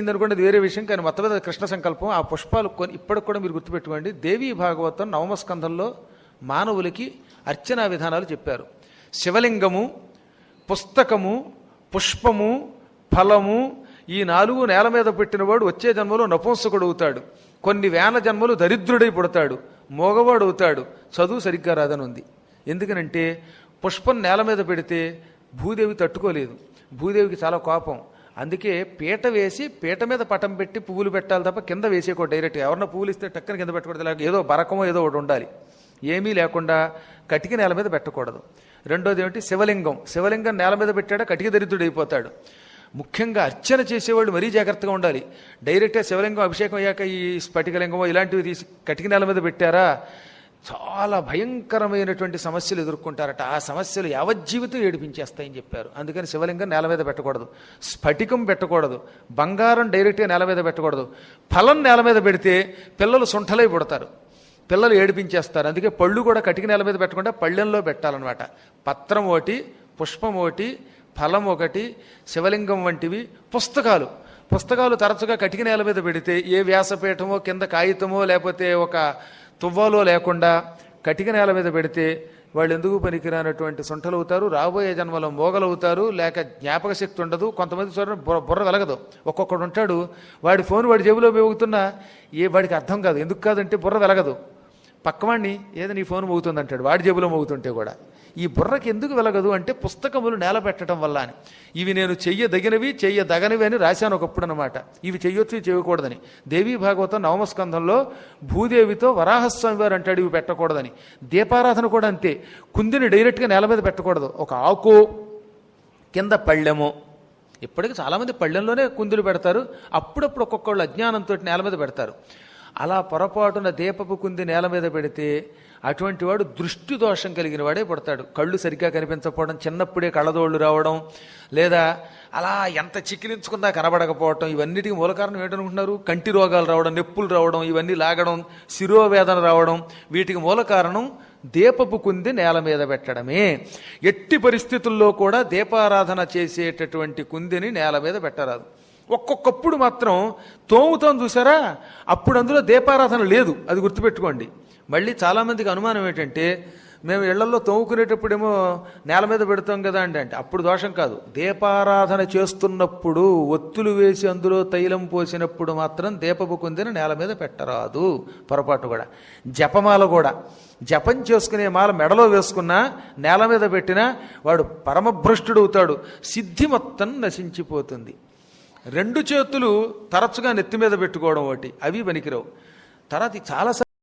అనుకోండి అది వేరే విషయం కానీ మొత్తం మీద కృష్ణ సంకల్పం. ఆ పుష్పాలు కొని ఇప్పటికి కూడా మీరు గుర్తుపెట్టుకోండి. దేవీ భాగవతం నవమస్కంధంలో మానవులకి అర్చనా విధానాలు చెప్పారు. శివలింగము పుస్తకము పుష్పము ఫలము ఈ నాలుగు నేల మీద పెట్టినవాడు వచ్చే జన్మలో నపుంసకుడు అవుతాడు. కొన్ని వేల జన్మలు దరిద్రుడై పుడతాడు. మోగవాడు అవుతాడు. చదువు సరిగ్గా రాదని ఉంది ఎందుకనంటే పుష్పం నేల మీద పెడితే భూదేవి తట్టుకోలేదు. భూదేవికి చాలా కోపం. అందుకే పీట వేసి పీట మీద పటం పెట్టి పువ్వులు పెట్టాలి తప్ప కింద వేసేయకూడదు డైరెక్ట్. ఎవరన్నా పువ్వులు ఇస్తే టక్కన కింద పెట్టకూడదు. లేక ఏదో బరకమో ఏదో ఒకటి ఉండాలి. ఏమీ లేకుండా కటిక నేల మీద పెట్టకూడదు. రెండోది ఏమిటి? శివలింగం. శివలింగం నేల మీద పెట్టాడా? కటిక దరిద్రుడైపోతాడు ముఖ్యంగా అర్చన చేసేవాళ్ళు మరీ జాగ్రత్తగా ఉండాలి. డైరెక్ట్గా శివలింగం అభిషేకం అయ్యాక ఈ స్ఫటికలింగమో ఇలాంటివి తీసి కటిక నేల మీద పెట్టారా? చాలా భయంకరమైనటువంటి సమస్యలు ఎదుర్కొంటారట. ఆ సమస్యలు యావజ్జీవితం ఏడిపించేస్తాయని చెప్పారు. అందుకని శివలింగం నేల మీద పెట్టకూడదు. స్ఫటికం పెట్టకూడదు. బంగారం డైరెక్ట్గా నేల మీద పెట్టకూడదు. ఫలం నేల మీద పెడితే పిల్లలు సుంఠలై పుడతారు. పిల్లలు ఏడిపించేస్తారు. అందుకే పళ్ళు కూడా కటిక నేల మీద పెట్టకుండా పళ్ళెంలో పెట్టాలన్నమాట. పత్రం ఒకటి పుష్పం ఒకటి ఫలం ఒకటి శివలింగం వంటివి పుస్తకాలు. పుస్తకాలు తరచుగా కటిక నేల మీద పెడితే ఏ వ్యాసపీఠమో కింద కాగితమో లేకపోతే ఒక తువ్వాలో లేకుండా కటిక నేల మీద పెడితే వాళ్ళు ఎందుకు పనికిరానటువంటి సొంటలు అవుతారు? రాబోయే జన్మలో మోగలవుతారు? లేక జ్ఞాపక శక్తి ఉండదు? కొంతమంది చూడండి బుర్ర బుర్ర వెలగదు ఒక్కొక్కడు ఉంటాడు వాడి ఫోన్ వాడి జేబులో మోగుతున్నా ఏ వాడికి అర్థం కాదు. ఎందుకు కాదంటే బుర్ర వెలగదు. పక్కవాడిని ఏదో నీ ఫోన్ మోగుతుంది అంటాడు వాడి జేబులో మోగుతుంటే కూడా. ఈ బుర్రకి ఎందుకు వెలగదు అంటే పుస్తకములు నేల పెట్టడం వల్ల అని ఇవి నేను చెయ్యదగినవి చెయ్యదగనివి అని రాశాను ఒకప్పుడు అనమాట ఇవి చెయ్యొచ్చు చేయకూడదని దేవీ భాగవతం నవమస్కంధంలో భూదేవితో వరాహస్వామి వారు అంటాడు ఇవి పెట్టకూడదని. దీపారాధన కూడా అంతే. కుందిని డైరెక్ట్గా నేల మీద పెట్టకూడదు. ఒక ఆకు కింద పళ్ళెము. ఇప్పటికి చాలామంది పళ్ళెంలోనే కుందులు పెడతారు. అప్పుడప్పుడు ఒక్కొక్కళ్ళు అజ్ఞానంతో నేల మీద పెడతారు. అలా పొరపాటున దీపపు కుంది నేల మీద పెడితే అటువంటి వాడు దృష్టి దోషం కలిగిన వాడే పడతాడు. కళ్ళు సరిగ్గా కనిపించకపోవడం చిన్నప్పుడే కళ్ళదోళ్ళు రావడం లేదా అలా ఎంత చిక్కిలించుకున్నా కనబడకపోవడం ఇవన్నిటికీ మూల కారణం ఏంటనుకుంటున్నారు? కంటి రోగాలు రావడం నొప్పులు రావడం ఇవన్నీ లాగడం శిరోవేదన రావడం వీటికి మూల కారణం దీపపు కుంది నేల మీద పెట్టడమే. ఎట్టి పరిస్థితుల్లో కూడా దీపారాధన చేసేటటువంటి కుందిని నేల మీద పెట్టరాదు. ఒక్కొక్కప్పుడు మాత్రం తోముతాం చూసారా? అప్పుడు అందులో దీపారాధన లేదు అది గుర్తుపెట్టుకోండి. మళ్ళీ చాలామందికి అనుమానం ఏంటంటే మేము ఇళ్ళలో తోముకునేటప్పుడేమో నేల మీద పెడతాం కదా అండి అంటే అప్పుడు దోషం కాదు. దీపారాధన చేస్తున్నప్పుడు ఒత్తులు వేసి అందులో తైలం పోసినప్పుడు మాత్రం దీపపు కుందిని నేల మీద పెట్టరాదు. పొరపాటు కూడా. జపమాల కూడా. జపం చేసుకునే మాల మెడలో వేసుకున్నా నేల మీద పెట్టినా వాడు పరమభ్రష్టుడు అవుతాడు. సిద్ధి మొత్తం నశించిపోతుంది. రెండు చేతులు తరచుగా నెత్తి మీద పెట్టుకోవడం ఒకటి. అవి పనికిరావు. తర్వాత చాలా